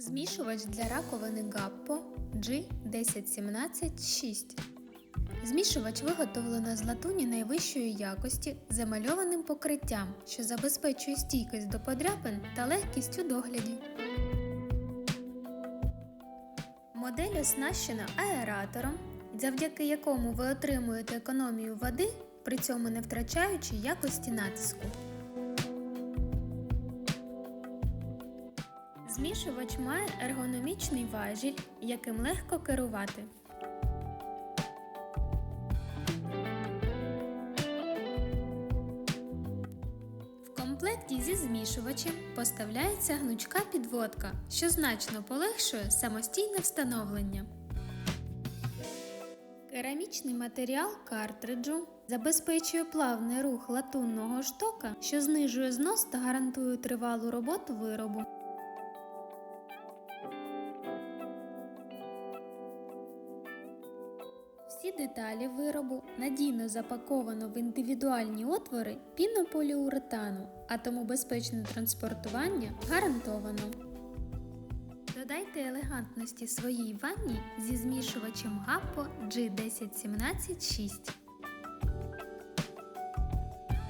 Змішувач для раковини Гаппо G10176. Змішувач виготовлено з латуні найвищої якості з емальованим покриттям, що забезпечує стійкість до подряпин та легкість у догляді. Модель оснащена аератором, завдяки якому ви отримуєте економію води, при цьому не втрачаючи якості натиску. Змішувач має ергономічний важіль, яким легко керувати. В комплекті зі змішувачем поставляється гнучка підводка, що значно полегшує самостійне встановлення. Керамічний матеріал картриджу забезпечує плавний рух латунного штока, що знижує знос та гарантує тривалу роботу виробу. Всі деталі виробу надійно запаковано в індивідуальні отвори пінополіуретану, а тому безпечне транспортування гарантовано. Додайте елегантності своїй ванні зі змішувачем Гаппо G10176.